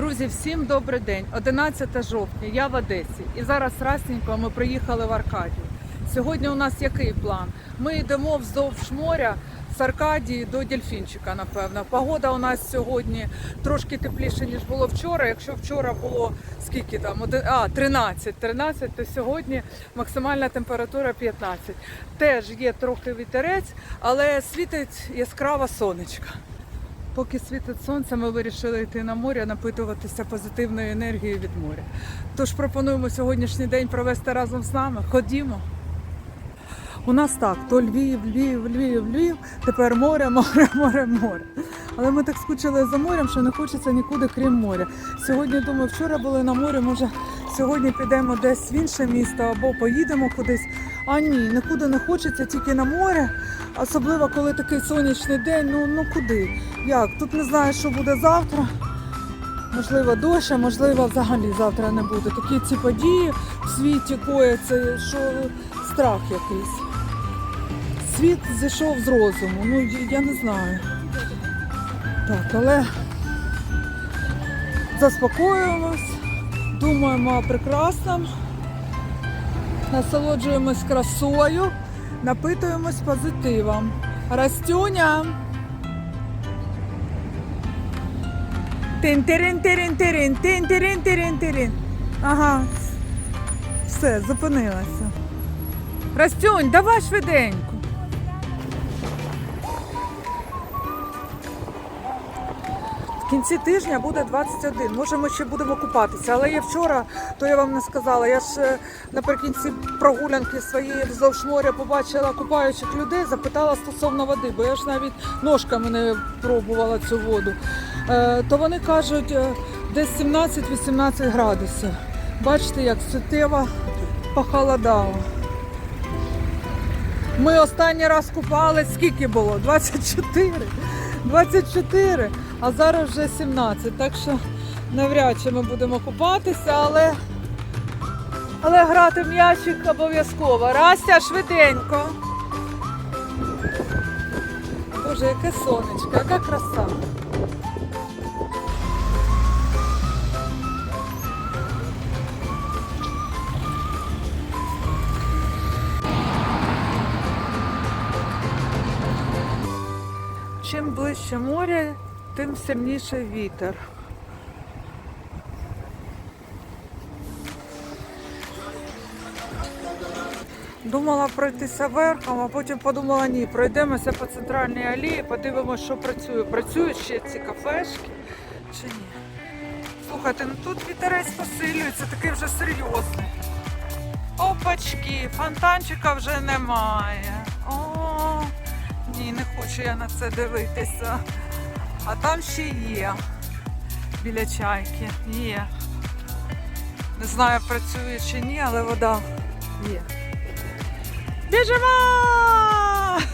Друзі, всім добрий день. 11 жовтня, я в Одесі. І зараз расненько ми приїхали в Аркадію. Сьогодні у нас який план? Ми йдемо вздовж моря з Аркадії до Дельфінчика, напевно. Погода у нас сьогодні трошки тепліше, ніж було вчора. Якщо вчора було скільки там? Один- А, 13, 13, то сьогодні максимальна температура 15. Теж є трохи вітерець, але світить яскрава сонечка. Поки світить сонце, ми вирішили йти на море, напитуватися позитивною енергією від моря. Тож пропонуємо сьогоднішній день провести разом з нами. Ходімо. У нас так, то Львів, Львів, Львів, Львів, тепер море, море, море, море. Але ми так скучили за морем, що не хочеться нікуди, крім моря. Сьогодні, думаю, вчора були на морі, може сьогодні підемо десь в інше місто або поїдемо кудись. А ні, нікуди не хочеться, тільки на море. Особливо, коли такий сонячний день, ну, ну куди? Як? Тут не знаю, що буде завтра. Можливо, дощ, а можливо, взагалі завтра не буде. Такі ці події в світі кояться, що страх якийсь. Світ зійшов з розуму. Ну, я- не знаю. Так, але заспокоюємось, думаємо о насолоджуємось красою, напитуємось позитивом. Растюня! тин тирин тирин тирин тин тирин тирин тирин Ага. Все, зупинилася. Растюнь, давай швиденько. В кінці тижня буде 21. Може, ми ще будемо купатися. Але я вчора, то я вам не сказала. Я ж е, наприкінці прогулянки своєї вздовж моря побачила купаючих людей, запитала стосовно води, бо я ж навіть ножками не пробувала цю воду. Е, То вони кажуть, е, десь 17-18 градусів. Бачите, як суттєво похолодало. Ми останній раз купались, скільки було? 24. 24, а зараз вже 17. Так що навряд чи ми будемо купатися, але, але грати м'ячик обов'язково. Растя швиденько. Боже, яке сонечко, яка краса. Чим ближче море, тим сильніший вітер. Думала пройтися верхом, а потім подумала, ні, пройдемося по центральній алії, подивимося, що працює. Працюють ще ці кафешки чи ні? Слухайте, ну тут вітерець посилюється, такий вже серйозний. Опачки, фонтанчика вже немає. О, ні, не хочу я на це дивитися. А там ще є. Біля чайки. Є. Не знаю, працює чи ні, але вода є. Біжимо!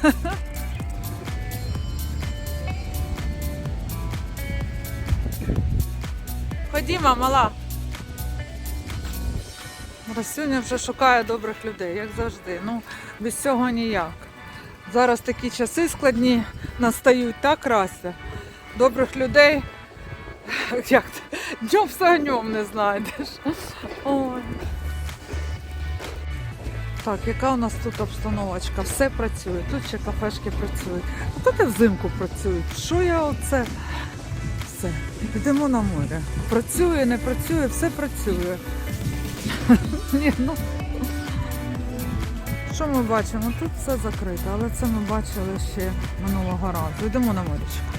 Ходімо, мала. Росюня вже шукає добрих людей, як завжди. Ну, без цього ніяк. Зараз такі часи складні настають, так, Рася? Добрих людей. Як? Днем з огнем не знайдеш. Ой. Так, яка у нас тут обстановочка? Все працює. Тут ще кафешки працюють. А тут і взимку працюють. Що я оце? Все. Йдемо на море. Працює, не працює, все працює. Ні, ну. Що ми бачимо? Тут все закрито, але це ми бачили ще минулого разу. Йдемо на морячку.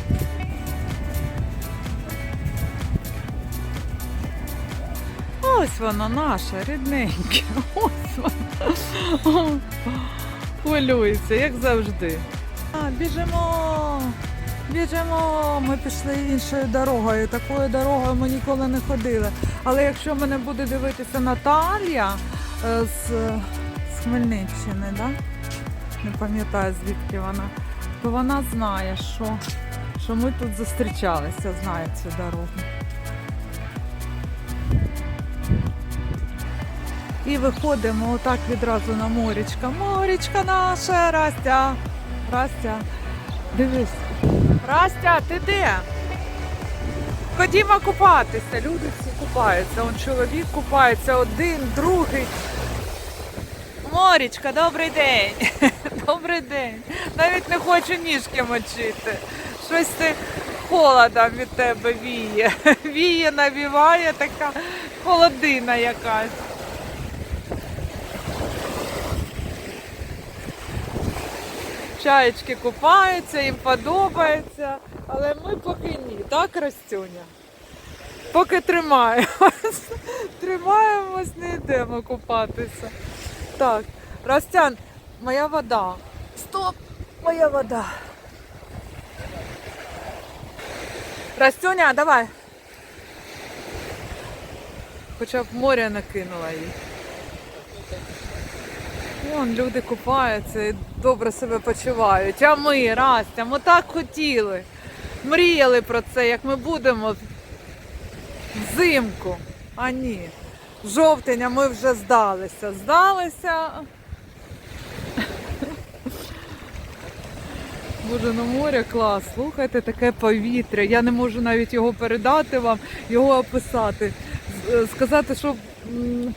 Ось воно наше, рідненьке. Ось воно. Хвилюється, як завжди. А, біжимо! Біжимо! Ми пішли іншою дорогою. Такою дорогою ми ніколи не ходили. Але якщо мене буде дивитися Наталія е, з, з Хмельниччини, да? не пам'ятаю звідки вона, то вона знає, що, що ми тут зустрічалися, знає цю дорогу. І виходимо отак відразу на морічка. Морічка наша, Растя. Растя, дивись. Растя, ти де? Ходімо купатися. Люди всі купаються. Он чоловік купається один, другий. Морічка, добрий день. Добрий день. Навіть не хочу ніжки мочити. Щось ти холодом від тебе віє. Віє, навіває така холодина якась. Чаєчки купаються, їм подобається, але ми поки ні, так, Растюня? Поки тримаємось. Тримаємось, не йдемо купатися. Так, Растян, моя вода. Стоп, моя вода. Растюня, давай. Хоча б море накинула їй. Вон люди купаються добре себе почувають. А ми, Растя, ми так хотіли. Мріяли про це, як ми будемо взимку. А ні. Жовтень, а ми вже здалися. Здалися. Боже, на море клас. Слухайте, таке повітря. Я не можу навіть його передати вам, його описати. Сказати, що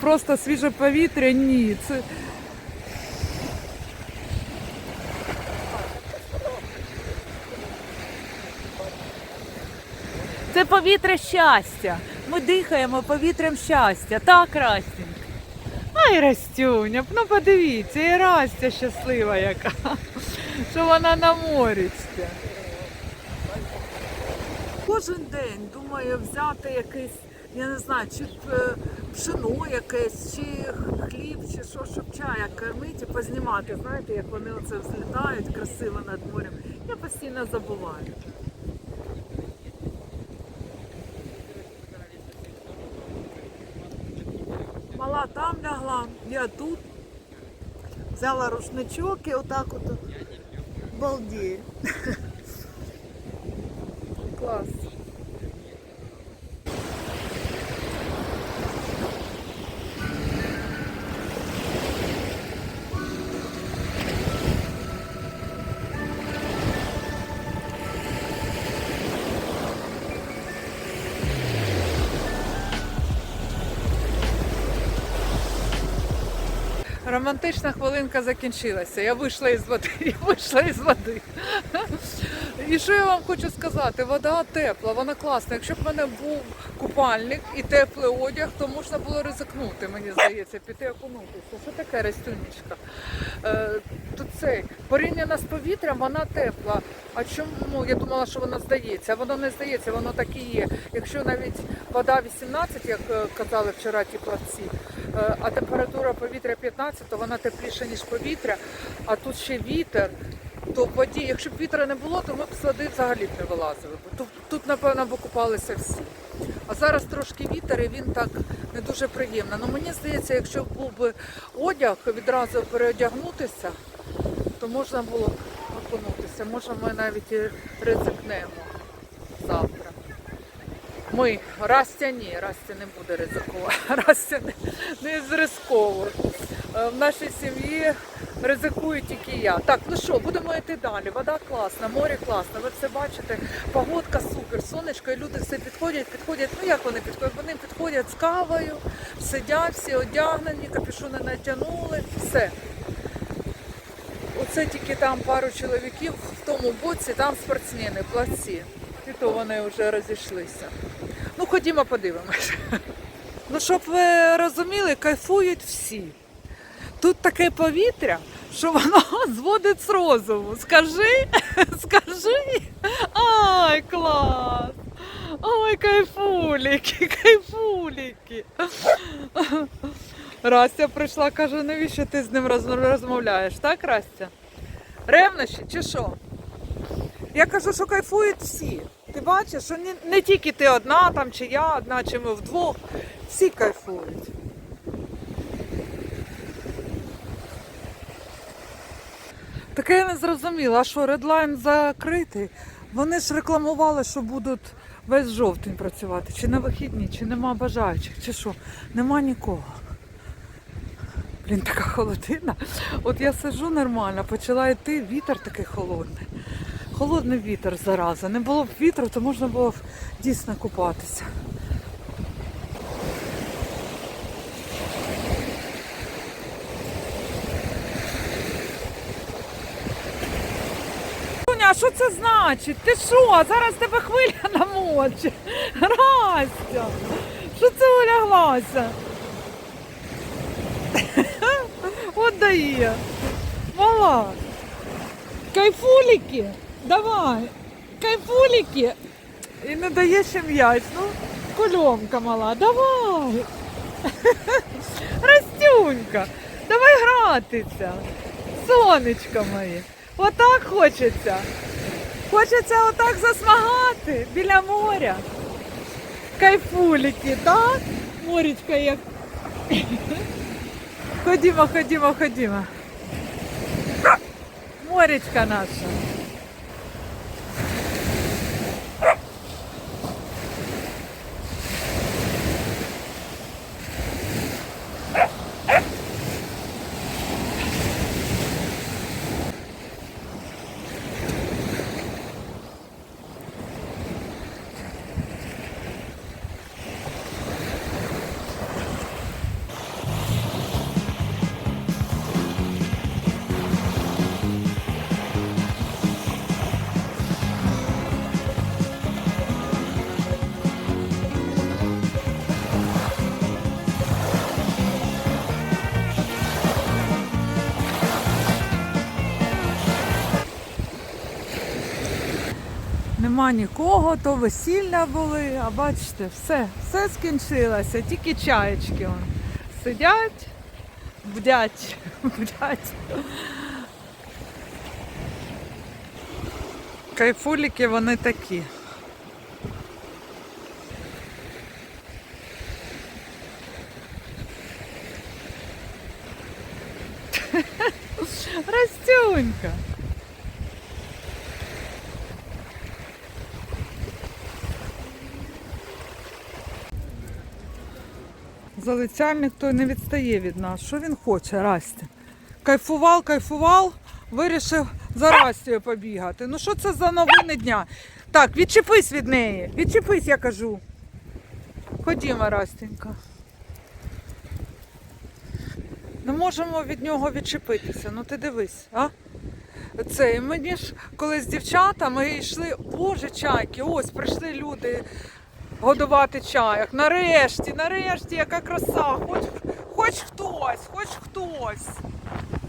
просто свіже повітря, ні. Це Це повітря щастя. Ми дихаємо повітрям щастя. Так, Растінька? Ай, Растюня, ну подивіться, і Растя щаслива яка, що вона на морічці. Кожен день думаю взяти якийсь, я не знаю, чи е, пшено якесь, чи хліб, чи що, щоб чая кормити і познімати. Знаєте, як вони оце взлітають красиво над морем. Я постійно забуваю. Мала там лягла, я тут. Взяла рушничок і отак от балдіє. Романтична хвилинка закінчилася. Я вийшла із води, я вийшла із води. І що я вам хочу сказати? Вода тепла, вона класна. Якщо б в мене був купальник і теплий одяг, то можна було ризикнути, мені здається, піти окунутися. Що таке рестюнічка? Е, тут цей порівняно з повітрям, вона тепла. А чому я думала, що вона здається? Воно не здається, воно так і є. Якщо навіть вода 18, як е, казали вчора ті плавці, а температура повітря 15, то вона тепліша, ніж повітря, а тут ще вітер. То в воді, якщо б вітра не було, то ми б води взагалі б не вилазили. Тут, тут напевно, б купалися всі. А зараз трошки вітер і він так не дуже приємно. Ну мені здається, якщо був би одяг, відразу переодягнутися, то можна було б окунутися. Може, ми навіть і ризикнемо завтра. Ми, Растя ні, Растя не буде ризикувати. Растя не, не з ризиково. Е, В нашій сім'ї ризикую тільки я. Так, ну що, будемо йти далі. Вода класна, море класне. Ви все бачите, погодка супер, сонечко, і люди все підходять, підходять. Ну як вони підходять? Вони підходять з кавою, сидять, всі одягнені, капюшони натягнули, все. Оце тільки там пару чоловіків в тому боці, там спортсмени, плавці. І то вони вже розійшлися. Ну, ходімо подивимось. Ну, щоб ви розуміли, кайфують всі. Тут таке повітря, що воно зводить з розуму. Скажи, скажи. Ай, клас! Ой, кайфуліки, кайфуліки. Растя прийшла, каже, навіщо ти з ним розмовляєш, так, Растя? Ревнощі чи що? Я кажу, що кайфують всі. Ти бачиш, що не, не тільки ти одна там, чи я одна, чи ми вдвох. Всі кайфують. Таке я не зрозуміла, а що редлайн закритий. Вони ж рекламували, що будуть весь жовтень працювати. Чи на вихідні, чи нема бажаючих, чи що. Нема нікого. Блін, така холодина. От я сиджу нормально, почала йти, вітер такий холодний. Холодний вітер зараза. Не було б вітру, то можна було б дійсно купатися. А що це значить? Ти що? Зараз тебе хвиля намочить. Растя, що це уляглася? От дає. Мала. Кайфуліки. Давай. Кайфуліки. І не дає ще м'яч. Ну, кульомка мала. Давай. Растюнька. Давай гратися. Сонечко моє. Отак хочеться. Хочеться отак засмагати біля моря. Кайфуліки, так? Морічка як. Ходімо, ходімо, ходімо. Моречка наша. Нема нікого, то весілля були, а бачите, все, все скінчилося, тільки чаєчки он. сидять, бдять, бдять. Кайфуліки вони такі. Растюнька. Залицяльник той не відстає від нас. Що він хоче, Расті? Кайфував, кайфував, вирішив за Растю побігати. Ну що це за новини дня? Так, відчепись від неї. Відчепись, я кажу. Ходімо, Растенька. Не можемо від нього відчепитися. Ну ти дивись, а? Це мені ж колись дівчата, ми йшли, боже, чайки, ось прийшли люди годувати чаяк. Нарешті, нарешті, яка краса. Хоч, хоч хтось, хоч хтось.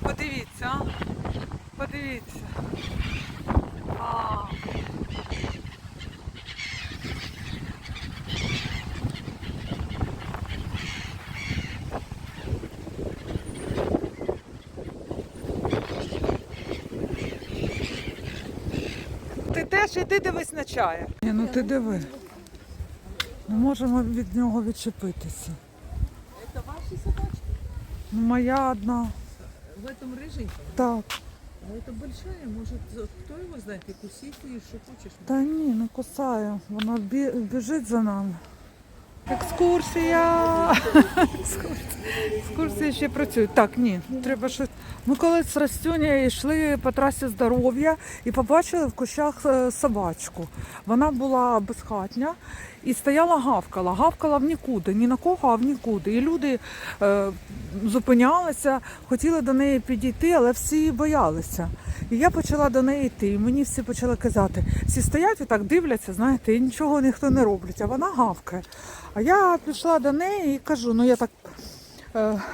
Подивіться? Подивіться. А. Ти теж іди дивись на чая. Ні, ну ти диви. Не можемо від нього відчепитися. Это ваши собачки? Ну, моя одна. В этом рыженьком? Так. А это большая, может, за- кто его знает, и кусить, и что хочешь. Та ні, не кусаю. Вона бі- біжить за нами. Екскурсія! Екскурсія. Екскурсії ще працюють. Так, ні, треба щось. ми колись з Растюня йшли по трасі здоров'я і побачили в кущах е, собачку. Вона була безхатня і стояла гавкала. Гавкала в нікуди, ні на кого, а в нікуди. І люди е, зупинялися, хотіли до неї підійти, але всі боялися. І я почала до неї йти. І мені всі почали казати, всі стоять і так дивляться, знаєте, і нічого ніхто не роблять, а вона гавкає. А я пішла до неї і кажу, ну я так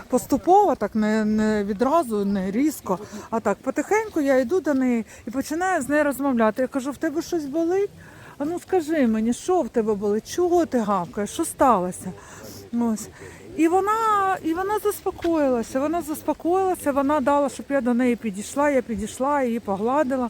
поступово, так не, не відразу, не різко, а так потихеньку я йду до неї і починаю з нею розмовляти. Я кажу, в тебе щось болить? А ну скажи мені, що в тебе болить? Чого ти гавкаєш? Що сталося? Ось. І вона, і вона заспокоїлася. Вона заспокоїлася, вона дала, щоб я до неї підійшла. Я підійшла, її погладила,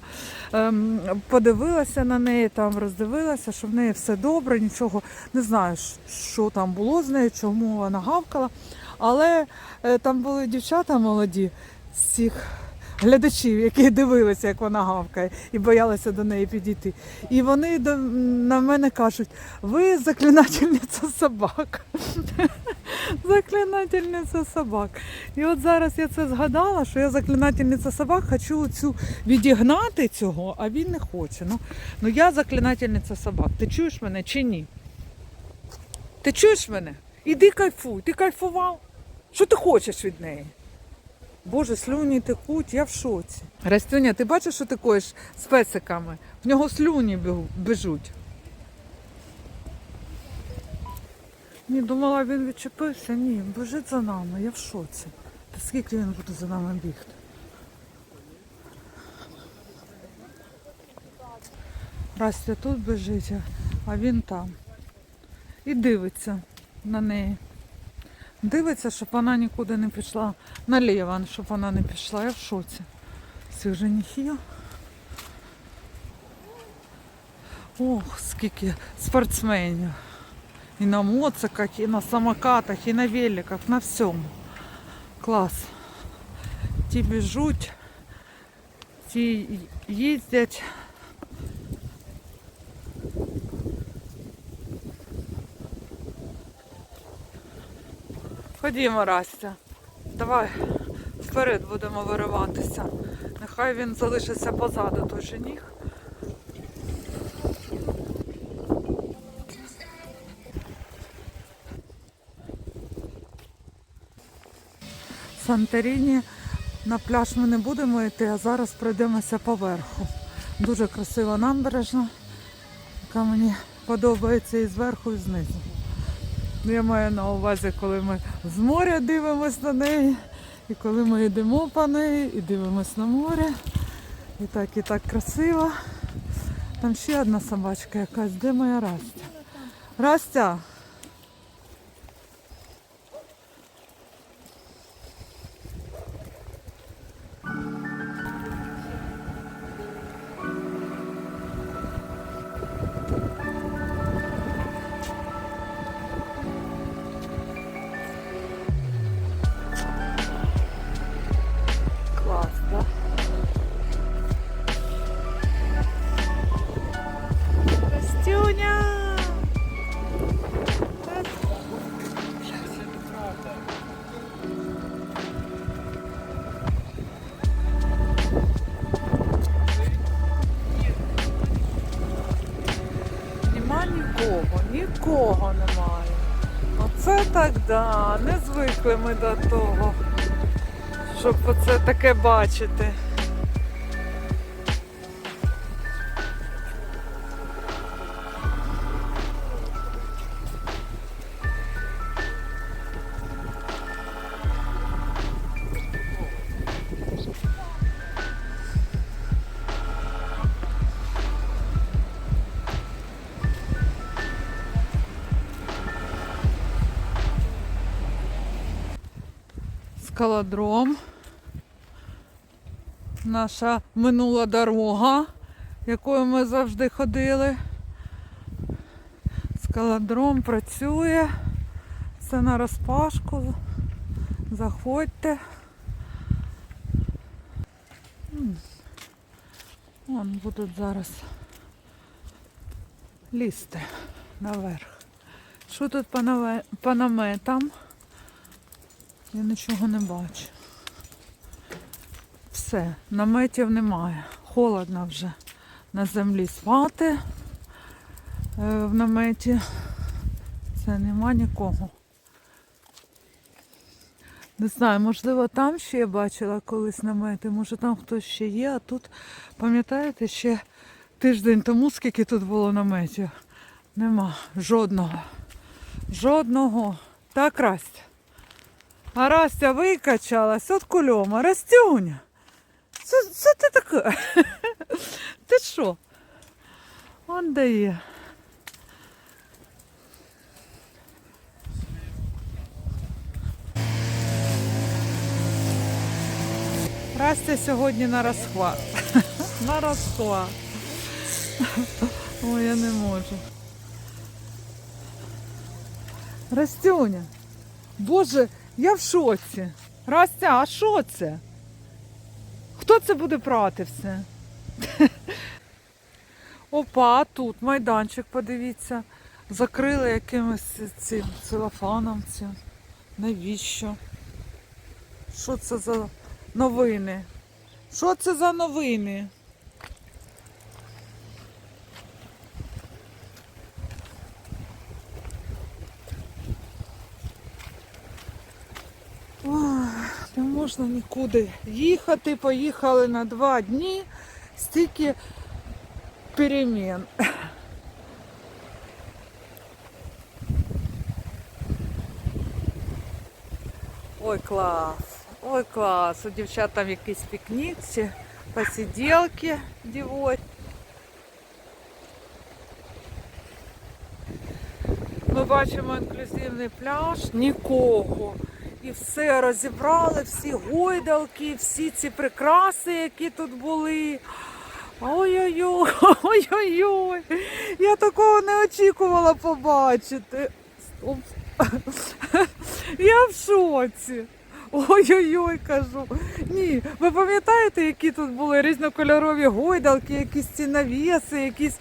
ем, подивилася на неї, там роздивилася, що в неї все добре, нічого не знаю, що там було з нею, чому вона гавкала. Але е, там були дівчата молоді з цих глядачів, які дивилися, як вона гавкає, і боялися до неї підійти. І вони на мене кажуть: ви заклинательниця собак. Заклинательниця собак. І от зараз я це згадала, що я заклинательниця собак, хочу цю відігнати цього, а він не хоче. Ну, ну я заклинательниця собак. Ти чуєш мене чи ні? Ти чуєш мене? Іди кайфуй, ти кайфував? Що ти хочеш від неї? Боже, слюні текуть, я в шоці. Растюня, ти бачиш, що ти коїш з песиками? В нього слюні біжуть. Ні, думала, він відчепився. Ні, біжить за нами, я в шоці. Та скільки він буде за нами бігти? Растя тут біжить, а він там. І дивиться на неї. Дивиться, щоб вона нікуди не пішла. Наліво, щоб вона не пішла. Я в шоці. Цих женихів. Ох, скільки спортсменів. І на моциках, і на самокатах, і на великах, на всьому. Клас. Ті біжуть, ті їздять. Ходімо, Растя. Давай вперед будемо вириватися. Нехай він залишиться позаду той жених. Санторіні на пляж ми не будемо йти, а зараз пройдемося поверху. Дуже красива набережна, яка мені подобається і зверху, і знизу. Ну, Я маю на увазі, коли ми з моря дивимося на неї, і коли ми йдемо по неї і дивимося на море. І так, і так красиво. Там ще одна собачка якась. Де моя Растя? Растя! Да, не звикли ми до того щоб оце таке бачити. Скалодром. Наша минула дорога, якою ми завжди ходили. Скалодром працює. Все на розпашку. Заходьте. Вон будуть зараз лізти наверх. Що тут по наметам? Я нічого не бачу. Все, наметів немає. Холодно вже на землі спати е, в наметі. Це нема нікого. Не знаю, можливо, там ще я бачила колись намети, може там хтось ще є, а тут, пам'ятаєте, ще тиждень тому, скільки тут було наметів? Нема жодного. Жодного. Так, Растя. А Растя викачалась от кульома. Растюня. Це, це ти таке? Ти що? Он дає. Растя сьогодні на розхват. На розхват. Ой, я не можу. Растюня. Боже, я в шоці. Растя, а що це? Хто це буде прати все? Опа, тут майданчик, подивіться. Закрили якимось цим целофаном цим. Навіщо? Що це за новини? Що це за новини? Ой, не можна нікуди їхати. Поїхали на два дні. Стільки перемін. Ой, клас! Ой, клас! У дівчат там якісь пікніці, посиділки дівочі. Ми бачимо інклюзивний пляж, нікого. І все розібрали, всі гойдалки, всі ці прикраси, які тут були. Ой-ой-ой, ой-ой-ой. Я такого не очікувала побачити. Стоп. Я в шоці. Ой-ой-ой, кажу. Ні, ви пам'ятаєте, які тут були різнокольорові гойдалки, якісь ці навіси, якісь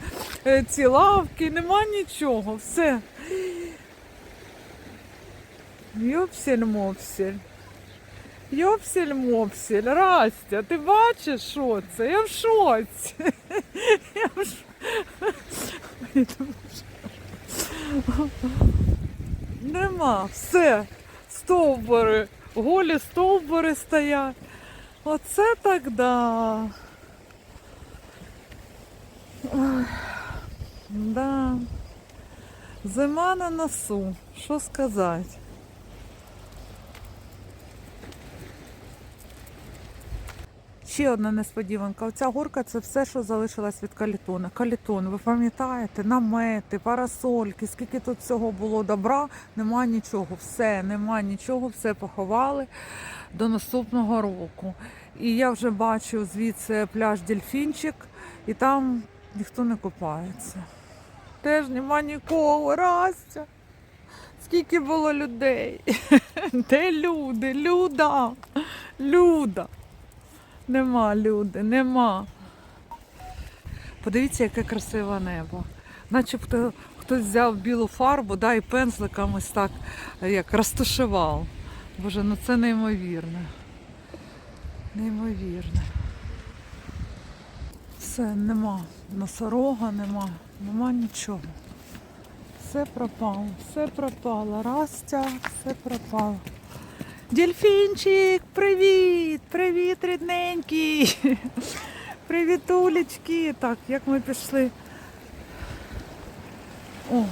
е, ці лавки, нема нічого, все. Йопсель-мопсель. Йопсель-мопсель. Растя, ти бачиш, що це? Я в шоці. Я в шоці. Нема, все. Стовбури, голі стовбури стоять. Оце так да. Да. Зима на носу. Що сказати? Ще одна несподіванка. Оця горка це все, що залишилось від калітона. Калітон, ви пам'ятаєте, намети, парасольки, скільки тут всього було добра, нема нічого. Все, нема нічого, все поховали до наступного року. І я вже бачу звідси пляж Дельфінчик, і там ніхто не купається. Теж нема нікого, Растя. Скільки було людей? Де люди? Люда? Люда. Нема люди, нема. Подивіться, яке красиве небо. Начебто хтось взяв білу фарбу да, і пензликом ось так е, як розташував. Боже, ну це неймовірно. Неймовірно. Все, нема. Носорога нема, нема нічого. Все пропало, все пропало. Растя, все пропало. Дельфінчик, привіт! Привіт, рідненький! Привіт, улічки! Так, як ми пішли. О,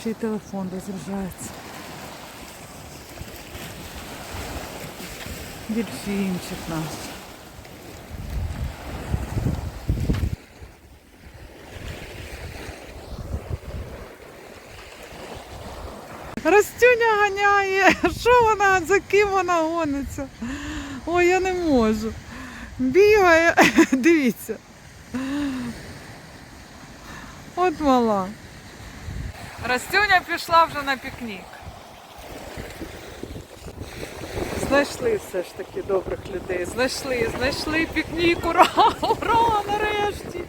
ще й телефон розряджається. Дельфінчик наш. Растюня ганяє. Що вона? За ким вона гониться? Ой, я не можу. Бігає, дивіться. От мала. Ростюня пішла вже на пікнік. Знайшли все ж таки добрих людей. Знайшли, знайшли пікнік. Ура! Ура! Нарешті!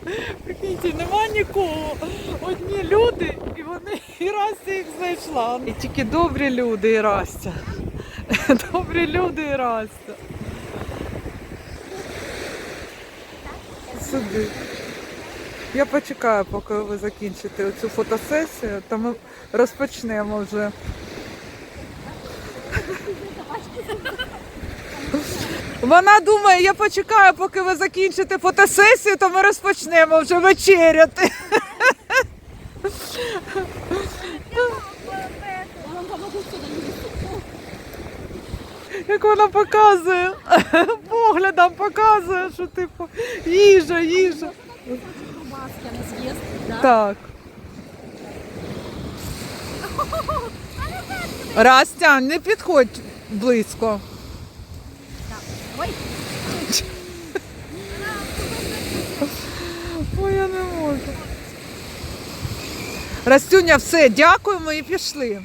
Прикиньте, нема нікого. Одні люди, і вони і Растя їх знайшла. І тільки добрі люди і Растя. Добрі люди і Растя. Сюди. Я почекаю, поки ви закінчите цю фотосесію, то ми розпочнемо вже. Вона думає, я почекаю, поки ви закінчите фотосесію, то ми розпочнемо вже вечеряти. Як вона показує, поглядом показує, що типу їжа, їжа. Так. Растя, не підходь близько. Ой, Ой, я не можу. Растюня, все, дякуємо і пішли.